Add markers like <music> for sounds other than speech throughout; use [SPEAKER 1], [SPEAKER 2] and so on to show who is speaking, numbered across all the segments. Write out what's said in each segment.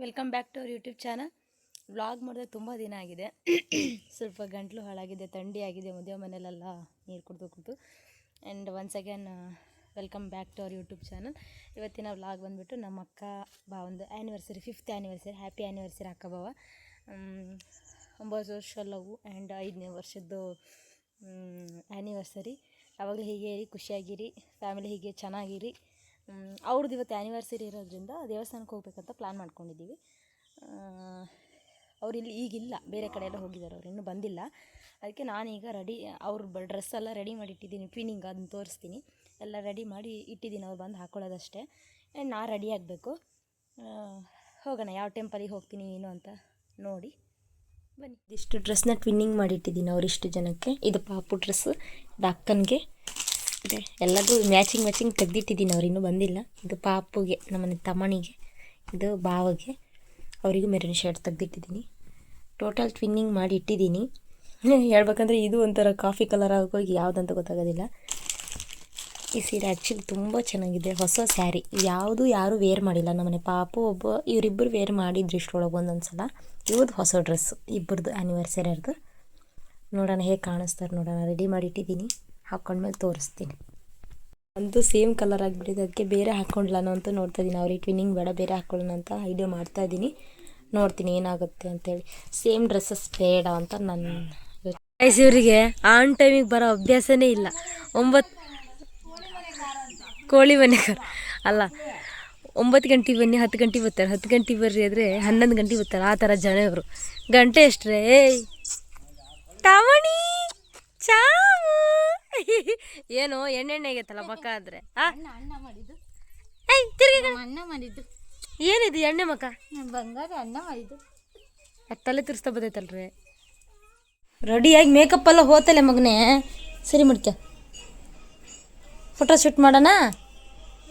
[SPEAKER 1] Welcome back to our YouTube channel vlog ಮಾಡಿದ್ರೆ ತುಂಬ ದಿನ ಆಗಿದೆ. ಸ್ವಲ್ಪ ಗಂಟಲು ಹಾಳಾಗಿದೆ ಥಂಡಿ ಆಗಿದೆ ಮದುವೆ ಮನೇಲೆಲ್ಲ ನೀರು ಕುಡಿದು ಕುಡಿದು. And once again welcome back to our YouTube channel ಇವತ್ತಿನ ವ್ಲಾಗ್ ಬಂದುಬಿಟ್ಟು ನಮ್ಮ ಅಕ್ಕ ಭಾವಂದು anniversary fifth anniversary happy anniversary ಅಕ್ಕ ಮ್, ಒಂಬತ್ತು ವರ್ಷ ಲವ್ ಆ್ಯಂಡ್ ಐದನೇ ವರ್ಷದ್ದು ಆ್ಯನಿವರ್ಸರಿ ಯಾವಾಗಲೂ ಹೀಗೆ ಇರಿ ಖುಷಿಯಾಗಿರಿ ಫ್ಯಾಮಿಲಿ ಹೀಗೆ ಚೆನ್ನಾಗಿರಿ. ಅವ್ರದ್ದು ಇವತ್ತು ಆ್ಯನಿವರ್ಸರಿ ಇರೋದ್ರಿಂದ ದೇವಸ್ಥಾನಕ್ಕೆ ಹೋಗ್ಬೇಕಂತ ಪ್ಲ್ಯಾನ್ ಮಾಡ್ಕೊಂಡಿದ್ದೀವಿ. ಅವ್ರು ಇಲ್ಲಿ ಈಗಿಲ್ಲ, ಬೇರೆ ಕಡೆ ಎಲ್ಲ ಹೋಗಿದ್ದಾರೆ ಅವ್ರು, ಇನ್ನೂ ಬಂದಿಲ್ಲ. ಅದಕ್ಕೆ ನಾನೀಗ ರೆಡಿ ಅವ್ರ ಡ್ರೆಸ್ ಎಲ್ಲ ರೆಡಿ ಮಾಡಿ ಇಟ್ಟಿದ್ದೀನಿ ಟ್ವಿನಿಂಗ್ ಅದನ್ನ ತೋರಿಸ್ತೀನಿ. ಎಲ್ಲ ರೆಡಿ ಮಾಡಿ ಇಟ್ಟಿದ್ದೀನಿ, ಅವ್ರು ಬಂದು ಹಾಕ್ಕೊಳ್ಳೋದಷ್ಟೇ ನಾ ರೆಡಿ ಆಗಬೇಕು. ಹೋಗೋಣ, ಯಾವ ಟೆಂಪಲಿಗೆ ಹೋಗ್ತೀನಿ, ಏನು ಅಂತ ನೋಡಿ. ಬನ್ನಿ. ಇದಿಷ್ಟು ಡ್ರೆಸ್ನ ಟ್ವಿನ್ನಿಂಗ್ ಮಾಡಿಟ್ಟಿದ್ದೀನಿ ಅವ್ರಿಷ್ಟು ಜನಕ್ಕೆ. ಇದು ಪಾಪು ಡ್ರೆಸ್ ಇದು ಅಕ್ಕನಿಗೆ. ಎಲ್ಲದೂ ಮ್ಯಾಚಿಂಗ್ ಮ್ಯಾಚಿಂಗ್ ತೆಗ್ದಿಟ್ಟಿದ್ದೀನಿ ಅವ್ರು ಇನ್ನೂ ಬಂದಿಲ್ಲ. ಇದು ಪಾಪುಗೆ ನಮ್ಮನೆ ತಮ್ಮನಿಗೆ, ಇದು ಬಾವಗೆ ಅವರಿಗೂ ಮೆರೂನ್ ಶರ್ಟ್ ತೆಗ್ದಿಟ್ಟಿದ್ದೀನಿ. ಟೋಟಲ್ ಟ್ವಿನ್ನಿಂಗ್ ಮಾಡಿ ಇಟ್ಟಿದ್ದೀನಿ. <laughs> ಹೇಳ್ಬೇಕಂದ್ರೆ ಇದು ಒಂಥರ ಕಾಫಿ ಕಲರ್ ಆಗೋಗಿ ಯಾವುದಂತ ಗೊತ್ತಾಗೋದಿಲ್ಲ. ಈ ಸೀರೆ ಆ್ಯಕ್ಚುಲಿ ತುಂಬ ಚೆನ್ನಾಗಿದೆ. ಹೊಸ ಸ್ಯಾರಿ ಯಾವುದು ಯಾರೂ ವೇರ್ ಮಾಡಿಲ್ಲ. ನಮ್ಮನೆ ಪಾಪು, ಒಬ್ಬ ಇವರಿಬ್ಬರು ವೇರ್ ಮಾಡಿದ್ರು ಇಷ್ಟರೊಳಗೆ ಒಂದೊಂದು ಸಲ ಇವ್ರದ್ದು ಹೊಸ ಡ್ರೆಸ್ಸು ಇಬ್ಬರದ್ದು ಆ್ಯನಿವರ್ಸರಿಯರ್ದು ನೋಡೋಣ ಹೇಗೆ ಕಾಣಿಸ್ತಾರೆ ನೋಡೋಣ. ರೆಡಿ ಮಾಡಿ ಇಟ್ಟಿದ್ದೀನಿ. ಹಾಕ್ಕೊಂಡ್ಮೇಲೆ ತೋರಿಸ್ತೀನಿ. ಅಂತೂ ಸೇಮ್ ಕಲರ್ ಆಗಿಬಿಟ್ಟಿದೆ. ಅದಕ್ಕೆ ಬೇರೆ ಹಾಕ್ಕೊಂಡ್ಲಾನ ಅಂತ ನೋಡ್ತಾ ಇದ್ದೀನಿ ಅವ್ರಿಗೆ ಟ್ವಿನ್ನಿಂಗ್ ಬೇಡ, ಬೇರೆ ಹಾಕ್ಕೊಳ್ಳೋಣ ಅಂತ ಐಡಿಯಾ ಮಾಡ್ತಾ ಇದ್ದೀನಿ ನೋಡ್ತೀನಿ ಏನಾಗುತ್ತೆ ಅಂತೇಳಿ. ಸೇಮ್ ಡ್ರೆಸ್ಸಸ್ ಬೇಡ ಅಂತ ನನ್ನ ಇವರಿಗೆ ಆನ್ ಟೈಮಿಗೆ ಬರೋ ಅಭ್ಯಾಸನೇ ಇಲ್ಲ. ಒಂಬತ್ತು ಕೋಳಿ ಮನೆಗಾರ ಅಲ್ಲ, ಒಂಬತ್ತು ಗಂಟೆಗೆ ಬನ್ನಿ, ಹತ್ತು ಗಂಟೆಗೆ ಬರ್ತಾರೆ. ಹತ್ತು ಗಂಟೆಗೆ ಬರ್ರಿ ಆದರೆ ಹನ್ನೊಂದು ಗಂಟೆಗೆ ಬರ್ತಾರೆ. ಆ ಥರ ಜನ ಇವರು. ಗಂಟೆ ಎಷ್ಟ್ರೇ ಏಯ್ ತಮಣಿ ಚಾಮು ಏನು ಎಣ್ಣೆಣ್ಣೆ ಆಗೈತಲ್ಲ ಮಕ್ಕ ಆದ್ರೆ? ಆ?
[SPEAKER 2] ಅನ್ನ ಮಾಡಿದ್ದು.
[SPEAKER 1] ಏಯ್ ತಿರ್ಗಿ
[SPEAKER 2] ನಮ್ಮ ಅನ್ನ ಮಾಡಿದ್ದು.
[SPEAKER 1] ಏನಿದು ಎಣ್ಣೆ ಮಕ್ಕ?
[SPEAKER 2] ಬಂಗಾರ ಅನ್ನ ಮಾಡಿದ್ದು.
[SPEAKER 1] ಅದು ತಲೆ ತಿರ್ಸ್ತಾ ಬದೈತಲ್ರಿ. ರೆಡಿಯಾಗಿ ಮೇಕಪ್ ಎಲ್ಲ ಹೋತಲೆ ಮಗನೇ. ಸರಿ ಮಡ್ಕ. ಫೋಟೋ ಶೂಟ್ ಮಾಡೋಣ?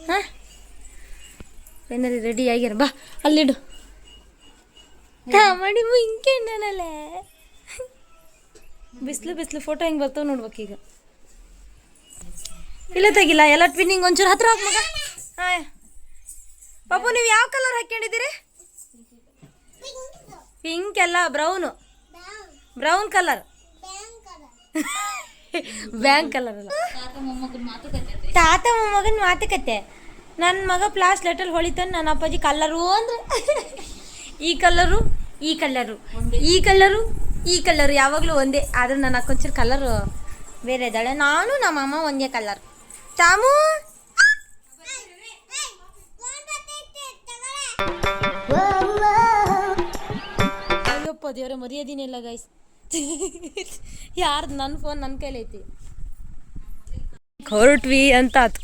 [SPEAKER 1] ಹಾಂ? ಏನಾರಿ ರೆಡಿ ಆಗ್ಯಾರ ಬಾ ಅಲ್ಲಿಡು ಮಾಡಿ ಹಿಂಗೆಣ್ಣನಲ್ಲೇ ಬಿಸಿಲು ಬಿಸಿಲು ಫೋಟೋ ಹೆಂಗೆ ಬರ್ತಾವ ನೋಡ್ಬೇಕೀಗ ಇಲ್ಲ ತೆಗಿಲ್ಲ, ಎಲ್ಲ ಟ್ವಿನ್ನಿಂಗ್ ಒಂಚೂರು ಹತ್ರ ಹೋಗ್ ಮಗ. ಹಾಂ ಪಾಪು, ನೀವು ಯಾವ ಕಲರ್ ಹಾಕ್ಕೊಂಡಿದ್ದೀರಿ? ಪಿಂಕ್ ಅಲ್ಲ brown brown colour bank colour ಅಲ್ಲ. ತಾತ ಮೊಮ್ಮಗನ ಮಾತುಕತೆ. ನನ್ನ ಮಗ ಪ್ಲಾಸ್ ಲೆಟರ್ ಹೊಳಿತಾನೆ ನನ್ನ ಅಪ್ಪಾಜಿ ಕಲ್ಲರು ಅಂದ್ರೆ ಈ ಕಲರು ಈ ಕಲರು ಈ ಕಲರು ಈ ಕಲರು ಯಾವಾಗಲೂ ಒಂದೇ. ಆದ್ರೆ ನನ್ನ ಅಕ್ಕೊಂಚೂರು ಕಲರು ಬೇರೆ ಇದ್ದಾಳೆ. ನಾನು ನಮ್ಮ ಅಮ್ಮ ಒಂದೇ ಕಲರ್ ಚಾಮು ಅಯ್ಯಪ್ಪ ದೇವ್ರೆ ಮರ್ಯಾದಿನಿಲ್ಲ ಗೈಸ್ ಯಾರ್ದು ನನ್ನ ಫೋನ್ ನನ್ನ ಕೈಲಿ ಐತಿ? ಹೊರಟ್ವಿ ಅಂತ ಆತು.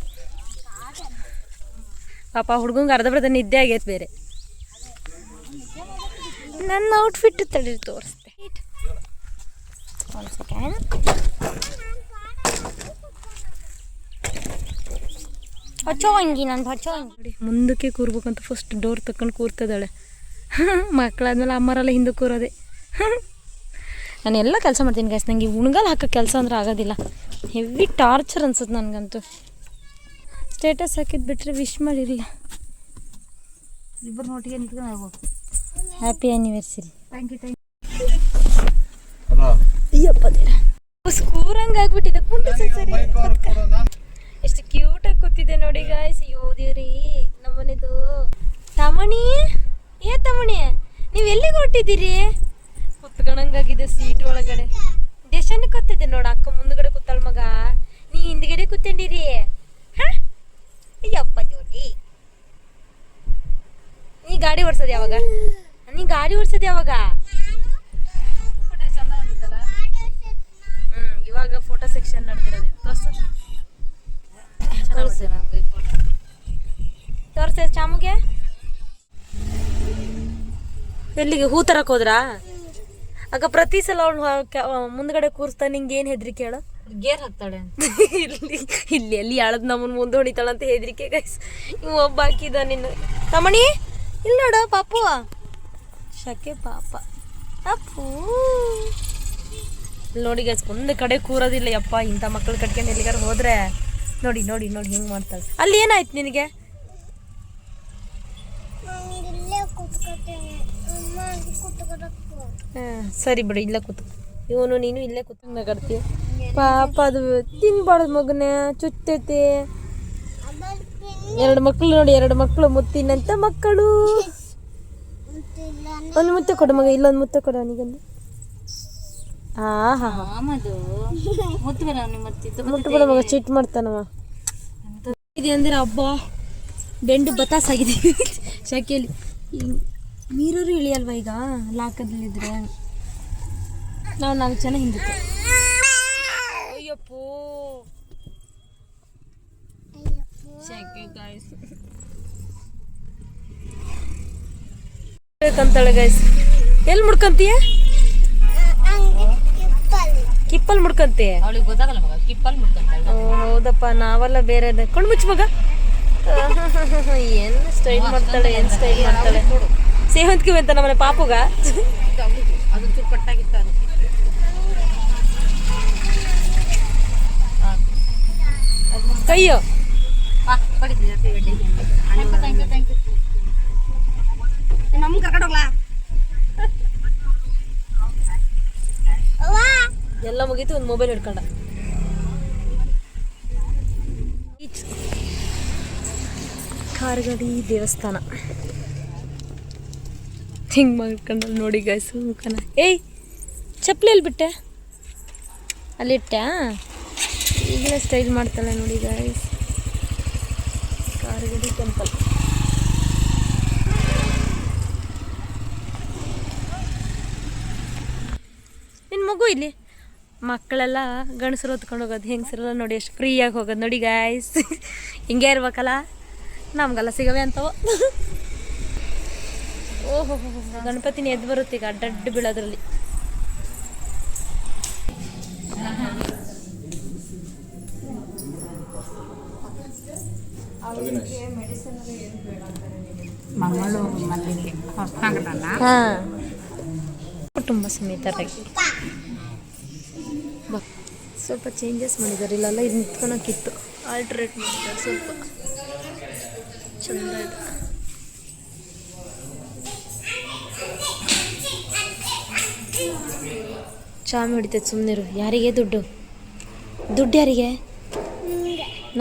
[SPEAKER 1] ಪಾಪ ಹುಡ್ಗಂಗೆ ಅರ್ಧ ಬರ್ಧ ನಿದ್ದೆ ಆಗೈತೆ ಬೇರೆ. ನನ್ನ ಔಟ್ಫಿಟ್ ತಡಿ ತೋರಿಸ್ತೆ. ಒಂದು ಸೆಕೆಂಡ್ ಹಚ್ಚೋವಂಗಿ ನಂದು ಹಚ್ಚೋವಂಗಿ ನೋಡಿ ಮುಂದಕ್ಕೆ ಕೂರ್ಬೇಕಂತ ಫಸ್ಟ್ ಡೋರ್ ತಕೊಂಡು ಕೂರ್ತದಾಳೆ <laughs> ಮಕ್ಕಳಾದ್ಮೇಲೆ ಅಮ್ಮರೆಲ್ಲ ಹಿಂದೆ ಕೂರೋದೆ. <laughs> ನಾನು ಎಲ್ಲ ಕೆಲಸ ಮಾಡ್ತೀನಿ ಗೈಸ್ ನನಗೆ ಉಣ್ಗಲ್ ಹಾಕೋ ಕೆಲಸ ಅಂದ್ರೆ ಆಗೋದಿಲ್ಲ. ಹೆವಿ ಟಾರ್ಚರ್ ಅನ್ಸುತ್ತೆ ನನಗಂತೂ. ಸ್ಟೇಟಸ್ ಹಾಕಿದ್ದು ಬಿಟ್ಟರೆ ವಿಶ್ ಮಾಡಿರಲಿಲ್ಲ.
[SPEAKER 2] ಇಬ್ಬರು ನೋಟಿಗೆ ನಿಂತ್ಕೊಂಡು
[SPEAKER 1] happy anniversary
[SPEAKER 2] thank you thank
[SPEAKER 1] Ayyappa ದೇರ ಸ್ಕೂರಂಗ್ ಆಗ್ಬಿಟ್ಟಿದೆ. ಕುಂಟು ಸರಿ ನೋಡಿ ಗಾಯ್ಸ್ ಅಯ್ಯೋ ನಮ್ಮನೇದು ತಮಣಿ? ಏ ತಮಣಿ ನೀವು ಎಲ್ಲಿಗೆ ಹೊಟ್ಟಿದ್ದೀರಿ ಕುತ್ಕೊಳಂಗಾಗಿದೆ ಸೀಟ್ ಒಳಗಡೆ. ದೇಶನ ಕೂತಿದ್ದೆ ನೋಡ ಅಕ್ಕ ಮುಂದ್ಗಡೆ ಕೂತಾಳ ಮಗ. ನೀ ಹಿಂದ್ಗಡೆ ಕೂತ್ಕೊಂಡಿರಿ. ಹಾ? ಅಯ್ಯಪ್ಪ ದೇವ್ರಿ. ನೀ ಗಾಡಿ ಓಡ್ಸೋದು ಯಾವಾಗ? ನೀ ಗಾಡಿ ಓಡ್ಸೋದು ಯಾವಾಗ? ಹ್ಮ್ ಇವಾಗ ಫೋಟೋ ಸೆಕ್ಷನ್ ನಡೆದಿರೋದು. ತೋರ್ಸು.
[SPEAKER 2] ತೋರಿಸಿ ನಮಗೆ
[SPEAKER 1] ತೋರ್ಸ ಚಾಮುಗೆ. ಎಲ್ಲಿಗೆ ಹೂ ತರಕ್ ಹೋದ್ರಾ? ಆಗ ಪ್ರತಿ ಸಲ ಅವಳು ಮುಂದ್ಗಡೆ ಕೂರಿಸ್ತಾ ನಿಂಗೆ ಏನು ಹೆದ್ರಿಕೆ ಹೇಳು?
[SPEAKER 2] ಗೇರ್ ಹಾಕ್ತಾಳೆ ಅಂತ. <laughs>
[SPEAKER 1] ಇಲ್ಲಿ ಇಲ್ಲಿ ಎಲ್ಲಿ ಅಳದ್ ನಮ್ಮನ್ ಮುಂದೆ ಹೊಡಿತಾಳಂತ ಹೆದ್ರಿಕೆ ಗೈಸ್ ಇವ್ ಒಬ್ಬ ಹಾಕಿದ ನಿನ್ನ. ತಮಣಿ ಇಲ್ಲಿ ನೋಡ ಪಾಪು. ಶಕೆ ಪಾಪ. ಅಪ್ಪು. ನೋಡಿ ಗೈಸ್ ಒಂದು ಕಡೆ ಕೂರೋದಿಲ್ಲ ಯಪ್ಪ ಇಂಥ ಮಕ್ಳು ಕಟ್ಕೊಂಡು ಎಲ್ಲಿಗಾರ ಹೋದ್ರೆ. ನೋಡಿ ನೋಡಿ ನೋಡಿ ಹೆಂಗ್ ಮಾಡ್ತಾಳೆ. ಅಲ್ಲಿ ಏನಾಯ್ತು ನಿನಗೆ? ಸರಿ ಬಿಡು ಇಲ್ಲೇ ಕೂತು ಇವನು ನೀನು ಇಲ್ಲೇ ಕೂತಂಗೆ ನಗರ್ತೀಯ ಪಾಪ ಅದು ತಿನ್ಬಾರ್ದು ಮಗನ ಚುಚ್ಚೈತಿ ಎರಡು ಮಕ್ಕಳು ನೋಡಿ ಎರಡು ಮಕ್ಕಳು ಮುತ್ತಿನಂತ ಮಕ್ಕಳು. ಒಂದು ಮುತ್ತ ಕೊಡು ಮಗ ಇಲ್ಲೊಂದು ಮುತ್ತ ಕೊಡು ಅವನಿಗೊಂದು ಹಾ ಹಾ ಹಾ
[SPEAKER 2] ಆಮದು ಮುತ್ತು ಬರ ಅವ್ನಿಗೆ ಮತ್ತಿದ್ದು
[SPEAKER 1] ಮುಟ್ಟಬೇಡ ಮಗ ಚೀಟ್ ಮಾಡ್ತಾನವ. ಇದೆ ಅಂದ್ರೆ ಹಬ್ಬ ಬೆಂಡು ಬತಾಸಾಗಿದೆ ಶಕೆಯಲ್ಲಿ ನೀರೂರು ಇಳಿಯಲ್ವಾ ಈಗ ಲಾಕದಲ್ಲಿದ್ರೆ? ನಾವು ನಾಲ್ಕು ಜನ ಹಿಂದಿತ್ತು ಅಯ್ಯಪ್ಪೋ. ಬೇಕಂತಾಳೆ ಗೈಸ್ ಎಲ್ಲಿ ಮುಡ್ಕಂತೀಯ? ಕಿಪ್ಪಲ್ ಮುಡ್ಕಂತೆ.
[SPEAKER 2] ಅವಳಿಗೆ ಗೊತ್ತಾಗಲ್ಲ ಮಗ ಕಿಪ್ಪಲ್ಲಿ ಮುಟ್ಕೊಂತಾಳೆ
[SPEAKER 1] ಓ, ಹೌದಪ್ಪ ನಾವೆಲ್ಲ ಬೇರೆ ಕಣ್ ಮುಚ್ಚ ಮಗ. <laughs> ಏನು ಸ್ಟೈಲ್ ಮಾಡ್ತಾಳೆ ಏನ್ ಸ್ಟೈಲ್ ಮಾಡ್ತಾಳೆ. ಸೇವಂತಿಗೆ ಅಂತ ನಮ್ಮನೆ ಪಾಪುಗ.
[SPEAKER 2] ಕಟ್ಟಾಗಿತ್ತು ಅದು
[SPEAKER 1] ಕೈಯೋ
[SPEAKER 2] ನಮ್ಗೆ ಕರ್ಕೊಂಡು ಹೋಗ್ಲಾ?
[SPEAKER 1] ಎಲ್ಲ ಮುಗೀತು, ಒಂದು ಮೊಬೈಲ್ ಹಿಡ್ಕೊಂಡ. ಕಾರ್ಗಡಿ ದೇವಸ್ಥಾನ. ಹಿಂಗೆ ಮಾಡ್ಕೊಂಡ ನೋಡಿ ಗಾಯ್ಸು ಮುಖನ. ಏಯ್ ಚಪ್ಪಲಿ ಅಲ್ಲಿ ಬಿಟ್ಟೆ? ಅಲ್ಲಿಟ್ಟೆ ಈಗಿನ ಸ್ಟೈಲ್ ಮಾಡ್ತಾಳೆ ನೋಡಿ ಗಾಯ್ಸ್ ಕಾರ್ಗಡಿ ಟೆಂಪಲ್ ನಿನ್ನ ಮಗು ಇಲ್ಲಿ? ಮಕ್ಕಳೆಲ್ಲ ಗಂಡಸರು ಹೊತ್ಕೊಂಡು ಹೋಗೋದು ಹೆಂಗಸರೆಲ್ಲ ನೋಡಿ ಎಷ್ಟು ಫ್ರೀಯಾಗಿ ಹೋಗೋದು. ನೋಡಿ ಗಾಯ್ಸ್ ಹಿಂಗೆ ಇರ್ಬೇಕಲ್ಲ? ನಮ್ಗೆಲ್ಲ ಸಿಗವೆ ಅಂತವ. ಓಹೋ ಗಣಪತಿನ ಎದ್ದು ಬರುತ್ತೆ ಈಗ ಅಡ್ಡಡ್ಡು ಬೀಳೋದ್ರಲ್ಲಿ.
[SPEAKER 2] ಮಂಗಳೂರು ಮಲ್ಲಿಗೆ.
[SPEAKER 1] ಕುಟುಂಬ ಸಮೇತರಾಗಿ. ಸ್ವಲ್ಪ ಚೇಂಜಸ್ ಮಾಡಿದ್ದಾರೆ. ಇಲ್ಲೆಲ್ಲ ಇದು ನಿಂತ್ಕೊಳಕ್ಕಿತ್ತು. ಆಲ್ಟ್ರೇಟ್ ಮಾಡಿದ್ದಾರೆ ಸ್ವಲ್ಪ. ಚಂದ ಇದೆ. ಚಾಮಿ ಹೊಡಿತೈತೆ ಸುಮ್ಮನಿರು ಯಾರಿಗೆ ದುಡ್ಡು? ದುಡ್ಡು ಯಾರಿಗೆ?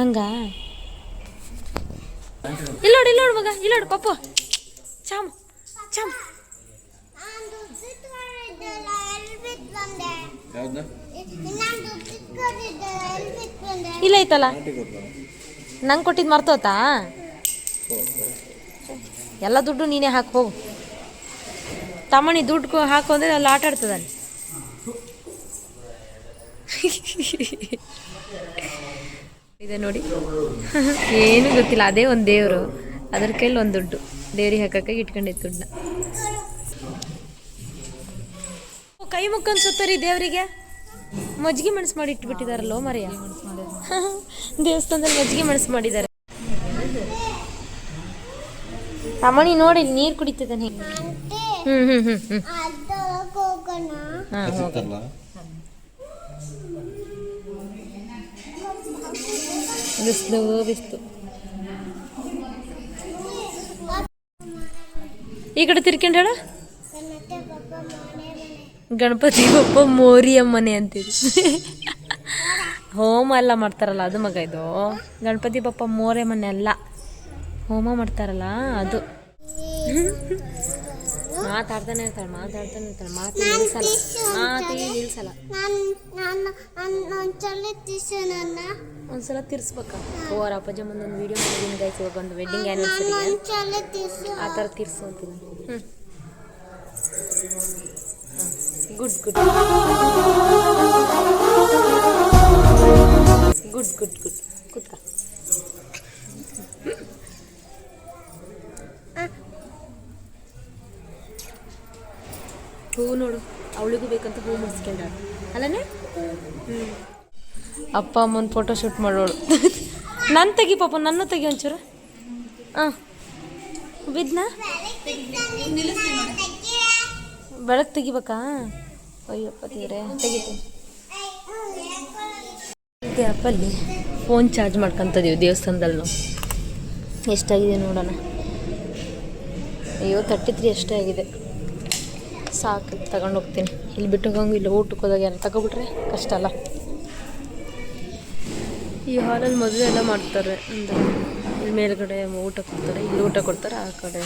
[SPEAKER 1] ನಂಗ? ಇಲ್ಲ ನೋಡಿ ಇಲ್ಲ ನೋಡಿ ಮಗ. ಇಲ್ಲ ನೋಡಿ ಪಪ್ಪು ಚಾಮ್ ಚಾಮು. ಇಲ್ಲ ಐತಲ್ಲ? ನಂಗೆ ಕೊಟ್ಟಿದ್ದು ಮರ್ತೋತಾ ಎಲ್ಲ ದುಡ್ಡು ನೀನೇ ಹಾಕಿ, ಹೋಗು. ತಮ್ಮಣಿ ದುಡ್ಡು ಹಾಕು ಅಂದರೆ ಅಲ್ಲಿ ಆಟ ಆಡ್ತದಲ್ಲಿ ಇದೆ ನೋಡಿ. ಏನು ಗೊತ್ತಿಲ್ಲ, ಅದೇ ಒಂದು ದೇವರು. ಅದ್ರ ಕೈಲಿ ಒಂದು ದುಡ್ಡು. ದೇವ್ರಿಗೆ ಹಾಕಕ್ಕೆ ಇಟ್ಕೊಂಡಿತ್ತು ದುಡ್ಡನ್ನ. ಕೈ ಮುಖ ರೀ ದೇವರಿಗೆ? ಮಜ್ಜಿಗೆ ಮೆಣಸು ಮಾಡಿ ಇಟ್ಬಿಟ್ಟಿದಾರಲ್ಲೋ ಮರೆಯ? ದೇವಸ್ಥಾನದಲ್ಲಿ ಮಜ್ಜಿಗೆ ಮೆಣಸು ಮಾಡಿದ್ದಾರೆ ತಮ್ಮಣಿ ನೋಡಿ ನೀರು ಕುಡಿತಿದ್ದಾನೆ ಹ್ಮ್ ಹ್ಮ್ ಹ್ಞೂ ಹ್ಞೂ ಹಾಂ ಹೋಗಿ. ಬಿಸಿಲು ಬಿಸಿಲು. ಈ ಕಡೆ ತಿರ್ಕೊಂಡು ಹೇಳ. ಗಣಪತಿ ಬಪ್ಪ ಮೋರಿಯಮ್ಮನೆ ಅಂತಿದ್ರು ಹೋಮ ಎಲ್ಲ ಮಾಡ್ತಾರಲ್ಲ ಅದು ಮಗ ಇದು. ಗಣಪತಿ ಬಪ್ಪ ಮನೆ ಅಲ್ಲ. ಹೋಮ ಮಾಡ್ತಾರಲ್ಲ ಅದು. ಮಾತಾಡ್ತಾನೆ ಇರ್ತಾಳೆ ಮಾತಾಡ್ತಾನೆ ಇರ್ತಾಳೆ. ಮಾತು ನಿಲ್ಸಲ್ಲ. ಮಾತು ನಿಲ್ಸಲ್ಲ. ಒಂದ್ಸಲ ತಿರ್ಸ್ಬೇಕ. ಓರ್ ಅಪ್ಪಾಜಿ ಮುಂದೊಂದು ವಿಡಿಯೋ ಮಾಡಿದ್ದೀನಿ ಗೈಸ್ ಇವಾಗ ಒಂದು ವೆಡ್ಡಿಂಗ್ ಆ್ಯನಿವರ್ಸರಿಗೆ ಆ ಥರ ತಿರ್ಸು ಹ್ಞೂ good good good good good ಕುತ್ಕ ಹೂವು ನೋಡು ಅವಳಿಗೂ ಬೇಕಂತ ಹೂವು ಮುಡಿಸ್ಕೊಂಡಾಳ ಅಲ್ಲನೇ ಹ್ಞೂ ಅಪ್ಪ ಅಮ್ಮನ ಫೋಟೋ ಶೂಟ್ ಮಾಡೋಳು ನನ್ನ ತೆಗಿ ಪಾಪ ನನ್ನ ತೆಗಿ ಒಂಚೂರು ಹಾಂ ಬಿದ್ನ ಬೆಳಕು ತೆಗಿಬೇಕಾ ಅಯ್ಯಪ್ಪ ತೀರೆ ತೆಗಿತೀನಿ. ಆ್ಯಪಲ್ಲಿ ಫೋನ್ ಚಾರ್ಜ್ ಮಾಡ್ಕೊತಿದ್ದೀವಿ ದೇವಸ್ಥಾನದಲ್ಲಿ. ನಾವು ಎಷ್ಟಾಗಿದೆ ನೋಡೋಣ. ಅಯ್ಯೋ ತರ್ಟಿ ತ್ರೀ ಅಷ್ಟೇ ಆಗಿದೆ. ಸಾಕು, ತಗೊಂಡು ಹೋಗ್ತೀನಿ. ಇಲ್ಲಿ ಬಿಟ್ಟು ಹೋಗಂಗೆ ಇಲ್ಲಿ ಊಟಕ್ಕೆ ಹೋದಾಗ ಯಾರು ತಗೊಬಿಟ್ರೆ ಕಷ್ಟ ಅಲ್ಲ. ಈ ಹಾಲಲ್ಲಿ ಮದುವೆ ಎಲ್ಲ ಮಾಡ್ತಾರೆ. ಅಂದರೆ ಇಲ್ಲಿ ಮೇಲ್ಗಡೆ ಊಟ ಕೊಡ್ತಾರೆ, ಇಲ್ಲಿ ಊಟ ಕೊಡ್ತಾರೆ, ಆ ಕಡೆ.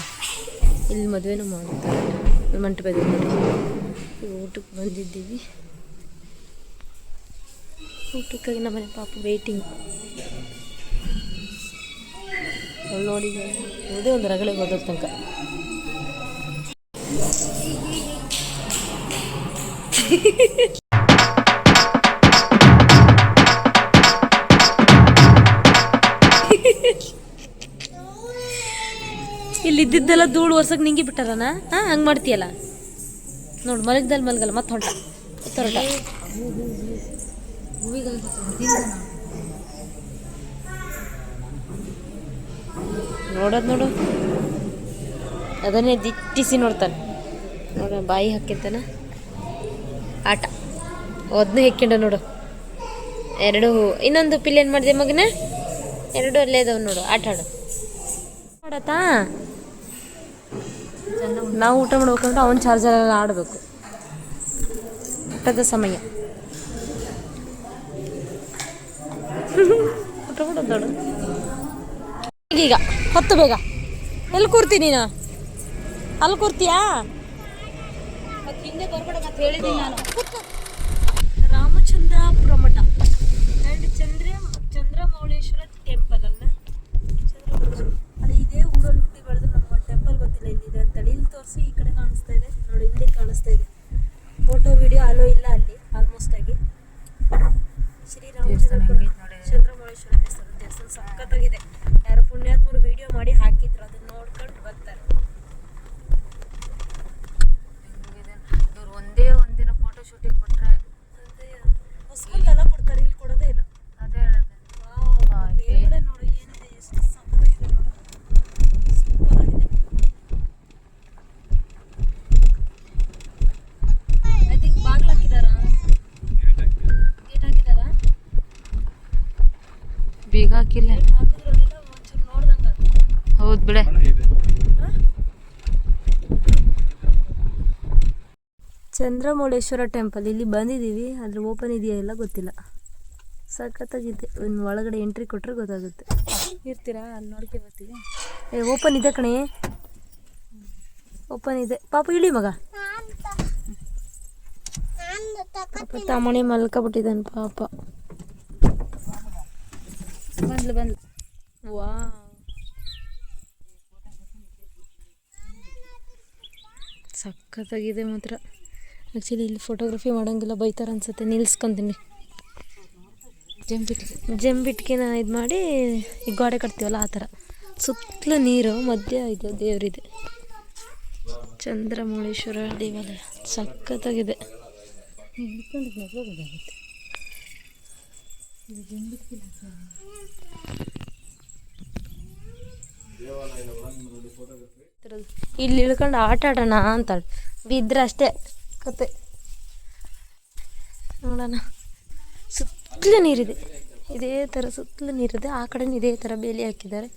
[SPEAKER 1] ಇಲ್ಲಿ ಮದುವೆನೂ ಮಾಡ್ತಾರೆ. ಮಂಟಪದಲ್ಲಿ ಊಟಕ್ಕೆ ಬಂದಿದ್ದೀವಿ. ಊಟಕ್ಕಾಗಿ ನಮ್ಮನೆ ಪಾಪ ವೇಟಿಂಗ್ ನೋಡಿ ಯಾವುದೇ ಒಂದು ರಗಳೆಗೆ ಹೋದೋ ತನಕ. ಇಲ್ಲಿದ್ದೆಲ್ಲ ಧೂಳು ಒರ್ಸಕ್ಕೆ ನಿಂಗಿ ಬಿಟ್ಟಾರನ? ಹಾಂ ಹಂಗೆ ಮಾಡ್ತೀಯಲ್ಲ? ನೋಡು ಮಲಗ್ದಲ್ಲಿ ಮಲಗಲ್ಲ, ಮತ್ತೆ ಹೊಂಟ. ಹೊರಟ ನೋಡೋದು ನೋಡು. ಅದನ್ನೇ ದಿಟ್ಟಿಸಿ ನೋಡ್ತಾನೆ. ನೋಡ, ಬಾಯಿ ಹಾಕಿತ್ತಾನ ಆಟ. ಅದನ್ನೇ ಹೆಕ್ಕಿಂಡ ನೋಡು. ಎರಡು, ಇನ್ನೊಂದು ಪಿಲ್ ಏನು ಮಾಡಿದೆ ಮಗನ? ಎರಡು ಅಲ್ಲೇ ಇದಾವೆ ನೋಡು. ಆಟ ಆಡು. ನೋಡತ್ತಾ ನಾವು ಊಟ ಮಾಡ್ಬೇಕಂದ್ರೆ ಅವನ ಚಾರ್ಜರಲ್ಲಿ ಆಡಬೇಕು. ಊಟದ ಸಮಯ. ಈಗ, ಹೊತ್ತು ಬೇಗ. ಎಲ್ಲಿ ಕೂರ್ತೀನಿ ನೀನು? ಅಲ್ಲಿ ಕೂರ್ತೀಯಾ?
[SPEAKER 2] ಹಿಂದೆ ಬರ್ಬೇಡ ಮತ್ತೆ ಹೇಳಿದ್ದೀನಿ ನಾನು
[SPEAKER 1] ರಾಮಚಂದ್ರಾಪುರ ಮಠ ಆ್ಯಂಡ್ ಚಂದ್ರ ಚಂದ್ರಮೌಳೇಶ್ವರ ಟೆಂಪಲ್ ಅಲ್ಲ ಚಂದ್ರಮೌಳೇಶ್ವರ ಅದು ಇದೇ ಊರಲ್ಲಿ ಹುಟ್ಟಿ ಬೆಳೆದು ನಮ್ಗೆ ಟೆಂಪಲ್ ಗೊತ್ತಿಲ್ಲ ಇಲ್ಲಿದೆ ಅಂತೇಳಿ ಇಲ್ಲಿ ತೋರಿಸಿ ಈ ಕಡೆ ಕಾಣಿಸ್ತಾ ಇದೆ ನೋಡಿ ಇಲ್ಲಿ ಕಾಣಿಸ್ತಾ ಇದೆ ಫೋಟೋ ವಿಡಿಯೋ ಅಲೋ ಇಲ್ಲ ಅಲ್ಲಿ ಆಲ್ಮೋಸ್ಟ್ ಆಗಿ ಶ್ರೀರಾಮಚಂದ್ರಪುರ ಚಂದ್ರಮೌಳೇಶ್ವರ ದೇವಸ್ಥಾನ ದೇವಸ್ಥಾನ ಸಖತ್ತಾಗಿದೆ ಯಾರು ಪುಣ್ಯಾತ್ಮರು ವಿಡಿಯೋ ಮಾಡಿ ಹಾಕಿದ್ರು ಅದನ್ನ ನೋಡ್ಕೊಂಡು ಬರ್ತಾರೆ
[SPEAKER 2] ಇವ್ರು ಒಂದೇ ಒಂದಿನ ಫೋಟೋ ಶೂಟಿಂಗ್ ಕೊಟ್ರೆ
[SPEAKER 1] ಹೊಸಗೆಲ್ಲ ಕೊಡ್ತಾರೆ ಇಲ್ಲಿ ಕೊಡೋದೇ ಇಲ್ಲ
[SPEAKER 2] ಅದೇ ಹೇಳೋದು
[SPEAKER 1] ಮೇಲ್ಗಡೆ ನೋಡು ಏನಿದೆ ಎಷ್ಟು ಸಕ್ಕತ್ತಾಗಿದೆ ನೋಡು ಸೂಪರ್ ಆಗಿದೆ ಐ ಥಿಂಕ್ ಬಾಗ್ಲು ಹಾಕಿದಾರಾ ಗೇಟ್ ಹಾಕಿದಾರಾ
[SPEAKER 2] ಬೀಗ ಹಾಕಿಲ್ಲ
[SPEAKER 1] ಹಾಕಿದ್ರಲ್ಲೆಲ್ಲ ಒಂಚೂರು ನೋಡ್ದಂಗೆ
[SPEAKER 2] ಹೌದು ಬಿಡೆ
[SPEAKER 1] ಚಂದ್ರಮೌಳೇಶ್ವರ ಟೆಂಪಲ್ ಇಲ್ಲಿ ಬಂದಿದ್ದೀವಿ ಆದರೆ ಓಪನ್ ಇದೆಯಾ ಇಲ್ಲ ಗೊತ್ತಿಲ್ಲ. ಸಖತ್ತಾಗಿದೆ ಇನ್ನು ಒಳಗಡೆ ಎಂಟ್ರಿ ಕೊಟ್ಟರೆ ಗೊತ್ತಾಗುತ್ತೆ. ಇರ್ತೀರಾ? ಅಲ್ಲಿ ನೋಡ್ಕೆ ಬರ್ತೀವಿ. ಏ ಓಪನ್ ಇದೆ ಕಣೆ. ಓಪನ್ ಇದೆ. ಪಾಪ ಇಳಿ ಮಗ. ಪಾಪ ಮಲ್ಕ ಮಲ್ಕೊಬಿಟ್ಟಿದ್ದಾನೆ ಪಾಪ.
[SPEAKER 2] ಬಂದ್ಲು ಬಂದ್ಲು.
[SPEAKER 1] ವಾ ಸಖತ್ತಾಗಿದೆ ಮಾತ್ರ. ಆ್ಯಕ್ಚುಲಿ ಇಲ್ಲಿ ಫೋಟೋಗ್ರಫಿ ಮಾಡೋಂಗಿಲ್ಲ, ಬೈತಾರ ಅನ್ಸುತ್ತೆ. ನಿಲ್ಸ್ಕೊಂತೀನಿ.
[SPEAKER 2] ಜಂಬಿಟ್ಕೆ
[SPEAKER 1] ಜಂಬಿಟ್ಕಿನ ಇದು ಮಾಡಿ, ಈ ಗೋಡೆ ಕಟ್ತೀವಲ್ಲ, ಆ ಥರ. ಸುತ್ತಲೂ ನೀರು, ಮಧ್ಯ ಇದು ದೇವರಿದೆ. ಚಂದ್ರಮೌಳೇಶ್ವರ ದೇವಾಲಯ. ಸಖತ್ತಾಗಿದೆ. ಇಲ್ಲಿ ಇಳ್ಕೊಂಡು ಆಟ ಆಡೋಣ ಅಂತ ಬಿದ್ರೆ ಅಷ್ಟೇ. ಕತೆ ನೋಡೋಣ. ಸುತ್ತಲೂ ನೀರಿದೆ. ಇದೇ ಥರ ಸುತ್ತಲೂ ನೀರಿದೆ. ಆ ಕಡೆ ಇದೇ ಥರ ಬೇಲಿ ಹಾಕಿದ್ದಾರೆ.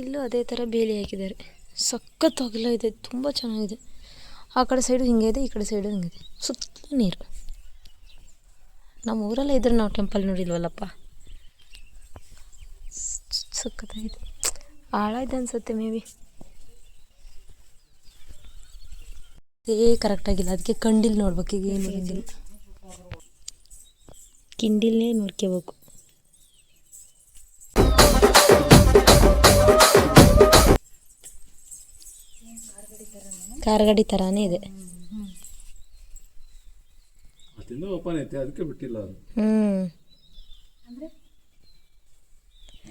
[SPEAKER 1] ಇಲ್ಲೂ ಅದೇ ಥರ ಬೇಲಿ ಹಾಕಿದ್ದಾರೆ. ಸಖತ್ ಅಗಲ ಇದೆ. ತುಂಬ ಚೆನ್ನಾಗಿದೆ. ಆ ಕಡೆ ಸೈಡು ಹಿಂಗೆ ಇದೆ, ಈ ಕಡೆ ಸೈಡು ಹಿಂಗೆ ಇದೆ. ಸುತ್ತಲೂ ನೀರು. ನಮ್ಮ ಊರಲ್ಲೇ ಇದ್ರೆ ನಾವು ಟೆಂಪಲ್ ನೋಡಿಲ್ವಲ್ಲಪ್ಪ. ಸಕ್ಕತ್ತಾಗಿದೆ ಆಳ ಇದೆ ಅನ್ಸುತ್ತೆ ಮೇ ಬಿ ಇದೇ ಕರೆಕ್ಟಾಗಿಲ್ಲ ಅದಕ್ಕೆ ಕಂಡಿಲ್ ನೋಡ್ಬೇಕು. ಈಗ ಏನು ಇರೋದಿಲ್ಲ ಕಿಂಡಿಲ್ನೇ ನೋಡ್ಕೋಬೇಕು. ಕಾರ್ ಗಾಡಿ ಥರನೇ ಇದೆ
[SPEAKER 3] ಓಪನ್ ಐತೆ. ಅದಕ್ಕೆ ಬಿಟ್ಟಿಲ್ಲ ಅದು.
[SPEAKER 1] ಹ್ಞೂ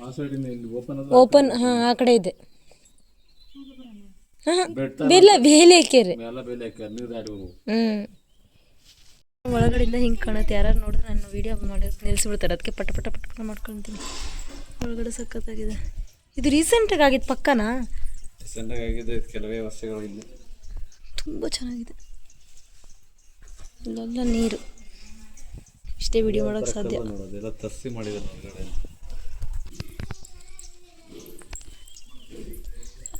[SPEAKER 3] ಆ ಸೈಡಿಂದ ಇಲ್ಲಿ ಓಪನ್
[SPEAKER 1] ಓಪನ್ ಹಾಂ ಆ ಕಡೆ ಇದೆ. ಹಾಂ
[SPEAKER 3] ಬೇಲೆ
[SPEAKER 1] ಬೇಲ ಬೇಲಿ ಹಾಕ್ಯಾರಿ
[SPEAKER 3] ಎಲ್ಲ ಬೇಲೆ ಹಾಕ್ಯಾರ ನೀರು ಹೋಗು
[SPEAKER 1] ಒಳಗಡೆಯಿಂದ ಹಿಂಗೆ ಕಾಣುತ್ತೆ ಯಾರು ನೋಡಿದ್ರೆ ನಾನು ವಿಡಿಯೋ ಮಾಡಿ ಬಿಡ್ತಾರೆ ಅದಕ್ಕೆ ಪಟ ಪಟ ಪಟ ಪಟ ಮಾಡ್ಕೊಳ್ತೀನಿ ಒಳಗಡೆ ಸಖತ್ತಾಗಿದೆ. ಇದು ರೀಸೆಂಟಾಗಿ ಆಗಿದ್ದು ಪಕ್ಕನಾ?
[SPEAKER 3] ರೀಸೆಂಟಾಗಿ ಆಗಿದೆ ಇದು ಕೆಲವೇ ವರ್ಷಗಳು ಇಲ್ಲಿ
[SPEAKER 1] ತುಂಬ ಚೆನ್ನಾಗಿದೆ. ಇಲ್ಲೆಲ್ಲ ನೀರು. ಇಷ್ಟೇ ವಿಡಿಯೋ ಮಾಡೋಕ್ಕೆ ಸಾಧ್ಯ.
[SPEAKER 3] ತರ್ಸಿ ಮಾಡಿದ್ದಾರೆ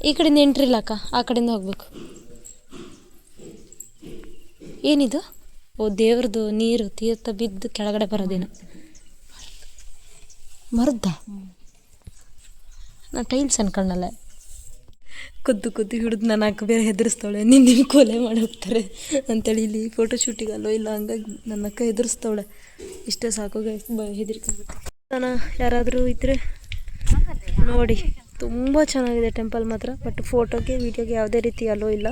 [SPEAKER 1] ಈ ಕಡೆಯಿಂದ ಎಂಟ್ರಿ ಇಲ್ಲ ಅಕ್ಕ, ಆ ಕಡೆಯಿಂದ ಹೋಗ್ಬೇಕು. ಏನಿದು? ಓ, ದೇವ್ರದ್ದು ನೀರು ತೀರ್ಥ ಬಿದ್ದು ಕೆಳಗಡೆ ಬರೋದೇನು? ಮರ್ದ ನಾ ಟೈಲ್ಸ್ ಅನ್ಕೊಂಡಲ್ಲ. ಕುದ್ದು ಕುದ್ದು ಹಿಡಿದು ನಾನು ಅಕ್ಕ ಬೇರೆ ಹೆದರ್ಸ್ತಾಳೆ ನಿನ್ನ ನಿನ್ನ ಕೊಲೆ ಮಾಡಿ ಹೋಗ್ತಾರೆ ಅಂತೇಳಿ ಇಲ್ಲಿ ಫೋಟೋ ಶೂಟಿಗೆ ಅಲ್ಲೋ ಇಲ್ಲ ಹಂಗಾಗಿ ನನ್ನ ಅಕ್ಕ ಹೆದರಿಸ್ತಾವಳೆ. ಇಷ್ಟೇ ಸಾಕು ಹೆದರ್ಕೊಂಡ್ಬಿಡ್ತೀನಿ ನಾನು ಯಾರಾದರೂ ಇದ್ದರೆ ನೋಡಿ. ತುಂಬ ಚೆನ್ನಾಗಿದೆ ಟೆಂಪಲ್ ಮಾತ್ರ ಬಟ್ ಫೋಟೋಗೆ ವೀಡಿಯೋಗೆ ಯಾವುದೇ ರೀತಿ ಅಲೋ ಇಲ್ಲ.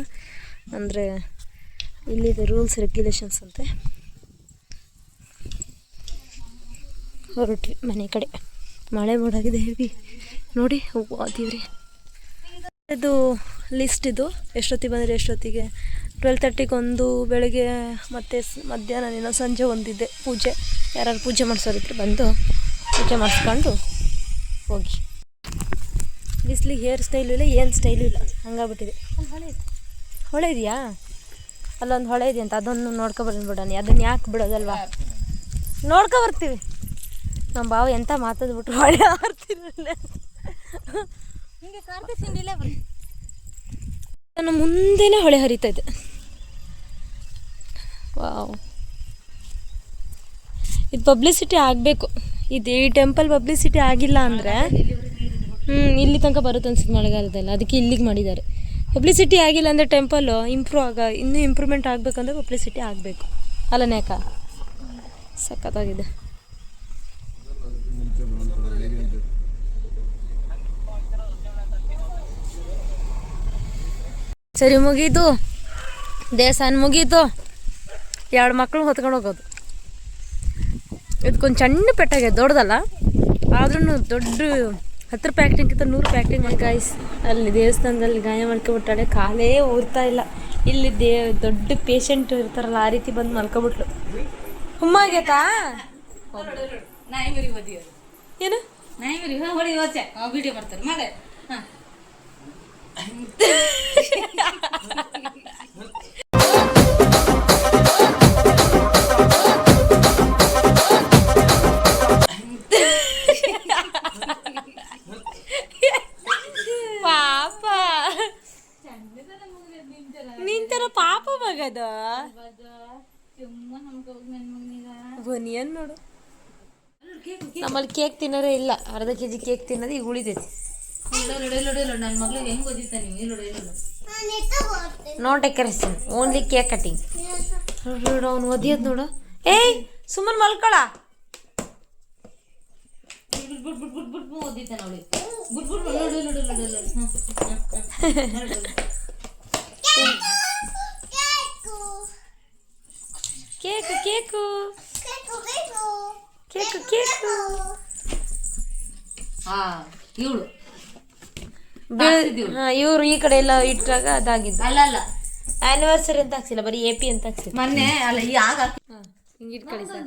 [SPEAKER 1] ಅಂದರೆ ಇಲ್ಲಿದೆ ರೂಲ್ಸ್ ರೆಗ್ಯುಲೇಷನ್ಸ್ ಅಂತೆ. ಹೊರಟ್ವಿ ಮನೆ ಕಡೆ. ಮಳೆ ಮೂಡಾಗಿದೆ ಹೇವಿ ನೋಡಿ ದೇವ್ರಿ. ಇದು ಲಿಸ್ಟ್ ಇದು. ಎಷ್ಟೊತ್ತಿಗೆ ಬಂದರೆ ಎಷ್ಟೊತ್ತಿಗೆ? ಟ್ವೆಲ್ ತರ್ಟಿಗೆ ಒಂದು, ಬೆಳಗ್ಗೆ ಮತ್ತೆ ಮಧ್ಯಾಹ್ನ ಏನೋ ಸಂಜೆ ಒಂದಿದೆ ಪೂಜೆ. ಯಾರು ಪೂಜೆ ಮಾಡಿಸೋರಿದ್ರೆ ಬಂದು ಪೂಜೆ ಮಾಡಿಸ್ಕೊಂಡು ಹೋಗಿ. ಬಿಸ್ಲಿಗೆ ಹೇರ್ ಸ್ಟೈಲು ಇಲ್ಲ ಏನು ಸ್ಟೈಲು ಇಲ್ಲ. ಹಂಗಾಗ್ಬಿಟ್ಟಿದೆ. ಅಲ್ಲಿ ಹೊಳೆ ಇದೆ ಹೊಳೆ ಇದೆಯಾ? ಅಲ್ಲೊಂದು ಹೊಳೆ ಇದೆ ಅಂತ ಅದನ್ನು ನೋಡ್ಕೊ ಬಿಡೋಣ. ಅದನ್ನು ಯಾಕೆ ಬಿಡೋದಲ್ವಾ? ನೋಡ್ಕೊ ಬರ್ತೀವಿ. ನಮ್ಮ ಎಂಥ ಎಂತ ಮಾತಾಡ್ಬಿಟ್ರು ಹೊಳೆ
[SPEAKER 2] ಹಿಂಗೆ ಸಿಂಡಿಲೇ ಬರೀ
[SPEAKER 1] ನನ್ನ ಮುಂದೆನೇ ಹೊಳೆ ಹರಿತಾ ಇದೆ. ವಾವ್. ಇದು ಪಬ್ಲಿಸಿಟಿ ಆಗಬೇಕು. ಇದು ಈ ಟೆಂಪಲ್ ಪಬ್ಲಿಸಿಟಿ ಆಗಿಲ್ಲ ಅಂದರೆ ಹ್ಞೂ ಇಲ್ಲಿ ತನಕ ಬರುತ್ತೆ ಅನ್ಸುತ್ತೆ ಮಳೆಗಾಲದಲ್ಲಿ. ಅದಕ್ಕೆ ಇಲ್ಲಿಗೆ ಮಾಡಿದ್ದಾರೆ. ಪಬ್ಲಿಸಿಟಿ ಆಗಿಲ್ಲ ಅಂದರೆ ಟೆಂಪಲ್ಲು ಇಂಪ್ರೂವ್ ಆಗ, ಇನ್ನೂ ಇಂಪ್ರೂವ್ಮೆಂಟ್ ಆಗಬೇಕಂದ್ರೆ ಪಬ್ಲಿಸಿಟಿ ಆಗಬೇಕು. ಅಲ್ಲನೇ ಅಕ್ಕ ಸಖತ್ತಾಗಿದೆ. ಸರಿ, ಮುಗೀತು. ದೇವಸ್ಥಾನ ಮುಗೀತು. ಎರಡು ಮಕ್ಕಳು ಹೊತ್ಕೊಂಡು ಹೋಗೋದು. ಇದಕ್ಕೊಂದು ಸಣ್ಣ ಪೆಟ್ಟಾಗೆ ದೊಡ್ಡದಲ್ಲ. ಆದ್ರೂ ದೊಡ್ಡ ಹತ್ತು ರೂಪಾಯಿ ಆ್ಯಕ್ಟಿಂಗ್ಕಿಂತ ನೂರು ಮಾಡಿ ಗಾಯ್ಸ್ ಅಲ್ಲಿ ದೇವಸ್ಥಾನದಲ್ಲಿ ಗಾಯ ಮಾಡ್ಕೊಬಿಟ್ಟಾಳೆ ಕಾಲೇ ಓರ್ತಾ ಇಲ್ಲ. ಇಲ್ಲಿ ದೇ, ದೊಡ್ಡ ಪೇಷಂಟ್ ಇರ್ತಾರಲ್ಲ, ಆ ರೀತಿ ಬಂದು ಮಲ್ಕೊಬಿಟ್ಲು. ಹುಮ್ಮಾಗೇತಾ ಏನು?
[SPEAKER 2] ಮಾಡ್ತಾರೆ
[SPEAKER 1] ಮಗದ? ಬನಿಯನ್ ನೋಡು ನಮ್ಮಲ್ಲಿ ಕೇಕ್ ತಿನ್ನೋರೇ ಇಲ್ಲ. ಅರ್ಧ ಕೆ ಜಿ ಕೇಕ್ ತಿನ್ನೋದು ಈಗ
[SPEAKER 2] ಇಲ್ಲೋಡು
[SPEAKER 1] no decoration only cake cutting ನೋಡು ಅವ್ನು ಒದಿಯೋದು ನೋಡು. ಏಯ್ ಸುಮ್ಮನೆ ಮಲ್ಕೊಳ.
[SPEAKER 2] ಬಿಟ್ ಬಿಟ್ ಬಿಟ್ ಬಿಟ್ ಬಿಟ್ ಓದಿದ್ದಾನೆ ಅವಳಿಗೆ ಬಿಟ್ ಬಿಟ್ ನೋಡು ನೋಡು ನೋಡು ನೋಡು
[SPEAKER 1] ಕೇಕು ಕೇಕು ಕೇಕು ಕೇಕು
[SPEAKER 2] ಹಾ ಇವಳು.
[SPEAKER 1] ಇವರು ಈ ಕಡೆ ಎಲ್ಲ ಇಟ್ಟಾಗ ಅದಾಗಿದ್ದು.
[SPEAKER 2] ಅಲ್ಲ ಅಲ್ಲ.
[SPEAKER 1] ಆನಿವರ್ಸರಿ ಅಂತ ಹಾಕ್ಸಿಲ್ಲ ಬರೀ ಎ ಪಿ ಅಂತ ಹಾಕ್ಸಿಲ್ಲ
[SPEAKER 2] ಮೊನ್ನೆ ಅಲ್ಲ ಈ ಆಗ
[SPEAKER 1] ಹಿಂಗೆ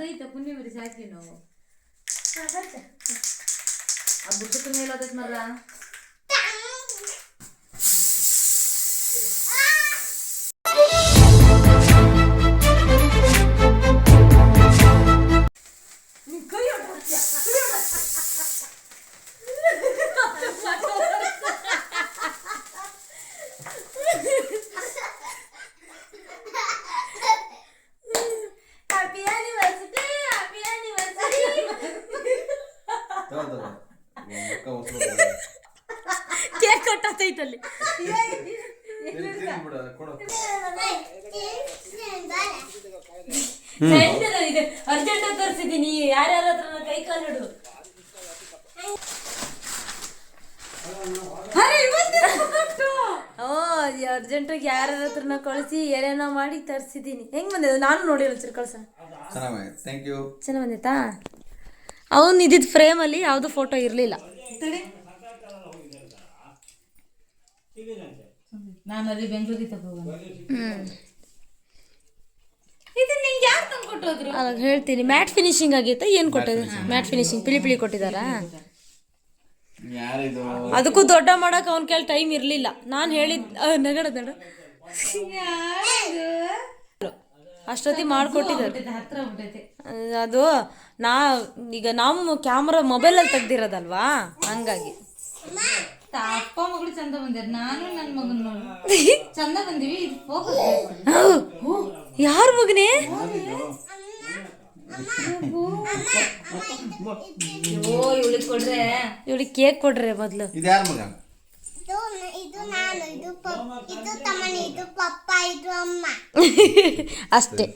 [SPEAKER 2] ಐತೆ ಪುಣ್ಯ ಬರೀ ಸಾಕಿ ನಾವು. ಆ ಬುಟ್ಟದ ಮೇಲೆ ಹೋದೈತೆ ಮರ
[SPEAKER 1] ಕೇಕ್ ಇದೆ. ಅರ್ಜೆಂಟ್ ತರಿಸಿದ್ದೀನಿ. ಯಾರ್ಯಾರ ಹತ್ರ ಕೈ ಕಾಲು ಹಿಡು ಓ ಅರ್ಜೆಂಟಾಗಿ ಯಾರ್ಯಾರ ಹತ್ರನ ಕಳಿಸಿ ಏನೇನೋ ಮಾಡಿ ತರಿಸಿದ್ದೀನಿ. ಹೆಂಗ್ ಬಂದಿದೆ? ನಾನು ನೋಡಿಲ್ಲ ಒಂಚೂರು ಕಳ್ಸ.
[SPEAKER 3] ಚೆನ್ನಾಗಿ
[SPEAKER 1] ಬಂದಿತ್ತಾ? ಅವ್ನು ಇದ್ದಿದ್ದು ಫ್ರೇಮಲ್ಲಿ ಯಾವುದೂ ಫೋಟೋ ಇರಲಿಲ್ಲ.
[SPEAKER 2] ನಾನು ಅದೇ ಬೆಂಗಳೂರಿಗೆ ತಗೋಬಂದೆ. ಇದು ನಿಂಗೆ ಯಾರು ತಂದು ಕೊಟ್ಟೋದ್ರು?
[SPEAKER 1] ಅವಾಗ ಹೇಳ್ತೀನಿ ಮ್ಯಾಟ್ ಫಿನಿಶಿಂಗ್ ಆಗೈತೆ ಏನು ಕೊಟ್ಟಿದ್ರು ಮ್ಯಾಟ್ ಫಿನಿಶಿಂಗ್ ಪಿಳಿ ಪಿಳಿ ಕೊಟ್ಟಿದ್ದಾರಾ? ಅದಕ್ಕೂ ದೊಡ್ಡ ಮಾಡಕ್ಕೆ ಅವ್ನ ಕೇಳಿ ಟೈಮ್ ಇರಲಿಲ್ಲ. ನಾನು ಹೇಳಿದ್ ನಗಡ ನಡ ಅಷ್ಟೊತ್ತಿ ಮಾಡಿಕೊಟ್ಟಿದ್ದಾರೆ. ಅದು ನಾ ಈಗ ನಾವು ಕ್ಯಾಮ್ರಾ ಮೊಬೈಲಲ್ಲಿ ತೆಗ್ದಿರೋದಲ್ವಾ? ಹಂಗಾಗಿ.
[SPEAKER 2] ಅಪ್ಪ ಮಗಳು ಚಂದ ಬಂದಿರ ನಾನು ನನ್ನ ಮಗನ ಚಂದ ಬಂದಿವಿ ಇದು ಫೋಕಸ್
[SPEAKER 1] ಯಾರ ಮಗನೇ?
[SPEAKER 2] ಓ ಇವಳಿಗೆ ಕೊಡ್ರೆ.
[SPEAKER 1] ಇವಳಿಗೆ ಕೇಕ್ ಕೊಡ್ರಿ ಮೊದಲು.
[SPEAKER 4] ಇದು ಯಾರ ಮಗ?
[SPEAKER 5] ಇದು ಇದು ನಾನು ಇದು ಪಪ್ ಇದು ತಮ್ಮನ ಇದು ಪಪ್ಪ ಇದು ಅಮ್ಮ.
[SPEAKER 1] ಅಷ್ಟೇ.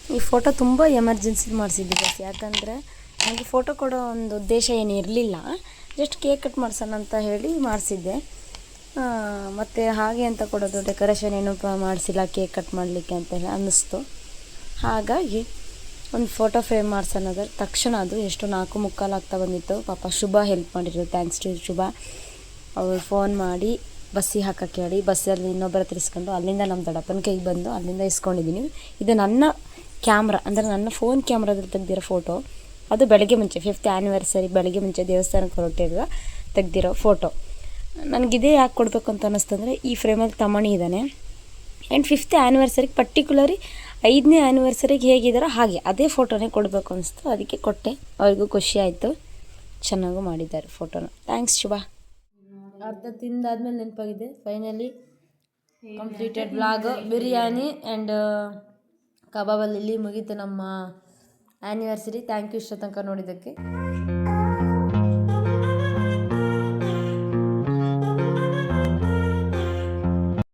[SPEAKER 1] ಈ ಫೋಟೋ ತುಂಬ ಎಮರ್ಜೆನ್ಸಿ ಮಾಡಿಸಿದ್ದೀವಿ ಯಾಕಂದ್ರೆ ಯಾಕಂದರೆ ನನಗೆ ಫೋಟೋ ಕೊಡೋ ಒಂದು ಉದ್ದೇಶ ಏನು ಇರಲಿಲ್ಲ ಜಸ್ಟ್ ಕೇಕ್ ಕಟ್ ಮಾಡ್ಸೋಣ ಅಂತ ಹೇಳಿ ಮಾಡಿಸಿದ್ದೆ. ಮತ್ತು ಹಾಗೆ ಅಂತ ಕೊಡೋದು ಡೆಕೋರೇಷನ್ ಏನೂ ಮಾಡಿಸಿಲ್ಲ ಕೇಕ್ ಕಟ್ ಮಾಡಲಿಕ್ಕೆ ಅಂತ ಹೇಳಿ ಅನ್ನಿಸ್ತು. ಹಾಗಾಗಿ ಒಂದು ಫೋಟೋ ಫ್ರೇಮ್ ಮಾಡ್ಸೋಣದ್ರ ತಕ್ಷಣ ಅದು ಎಷ್ಟು ನಾಲ್ಕು ಮುಕ್ಕಾಲು ಆಗ್ತಾ ಬಂದಿತ್ತು. ಪಾಪ ಶುಭ ಹೆಲ್ಪ್ ಮಾಡಿದ್ರು. Thanks to Shubha. ಅವ್ರು ಫೋನ್ ಮಾಡಿ ಬಸ್ಸಿಗೆ ಹಾಕಕ್ಕೆ ಹೇಳಿ. ಬಸ್ಸಲ್ಲಿ ಇನ್ನೊಬ್ಬರ ಹತ್ರ ಅಲ್ಲಿಂದ ನಮ್ಮ ದೊಡ್ಡಪ್ಪನ ಕೈಗೆ ಬಂದು ಅಲ್ಲಿಂದ ಇಸ್ಕೊಂಡಿದ್ದೀನಿ. ಇದು ನನ್ನ ಕ್ಯಾಮ್ರಾ ಅಂದರೆ ನನ್ನ ಫೋನ್ ಕ್ಯಾಮ್ರಾದಲ್ಲಿ ತೆಗ್ದಿರೋ ಫೋಟೋ ಅದು ಬೆಳಗ್ಗೆ ಮುಂಚೆ ಫಿಫ್ತ್ ಆ್ಯನಿವರ್ಸರಿ ಬೆಳಗ್ಗೆ ಮುಂಚೆ ದೇವಸ್ಥಾನಕ್ಕೆ ಹೊರಟಿರುವ ತೆಗ್ದಿರೋ ಫೋಟೋ ನನಗಿದೇ ಯಾಕೆ ಕೊಡಬೇಕು ಅಂತ ಅನ್ನಿಸ್ತಂದರೆ ಈ ಫ್ರೇಮಲ್ಲಿ ತಮಣಿ ಇದ್ದಾನೆ. ಆ್ಯಂಡ್ ಫಿಫ್ತ್ ಆ್ಯನಿವರ್ಸರಿಗೆ ಪರ್ಟಿಕ್ಯುಲರಿ ಐದನೇ ಆ್ಯನಿವರ್ಸರಿಗೆ ಹೇಗಿದ್ದಾರೋ ಹಾಗೆ, ಅದೇ ಫೋಟೋನೇ ಕೊಡಬೇಕು ಅನಿಸ್ತು. ಅದಕ್ಕೆ ಕೊಟ್ಟೆ. ಅವ್ರಿಗೂ ಖುಷಿ ಆಯಿತು. ಚೆನ್ನಾಗೂ ಮಾಡಿದ್ದಾರೆ ಫೋಟೋನ ಥ್ಯಾಂಕ್ಸ್ ಶುಭ. ಅರ್ಧ ತಿಂದಾದ್ಮೇಲೆ ನೆನಪಾಗಿದೆ. Finally completed blog biryani and ಕಬಾಬಲ್ಲಿ ಇಲ್ಲಿ ಮುಗೀತು ನಮ್ಮ ಆ್ಯನಿವರ್ಸರಿ ಥ್ಯಾಂಕ್ ಯು ಇಷ್ಟೋ ತನಕ ನೋಡಿದ್ದಕ್ಕೆ.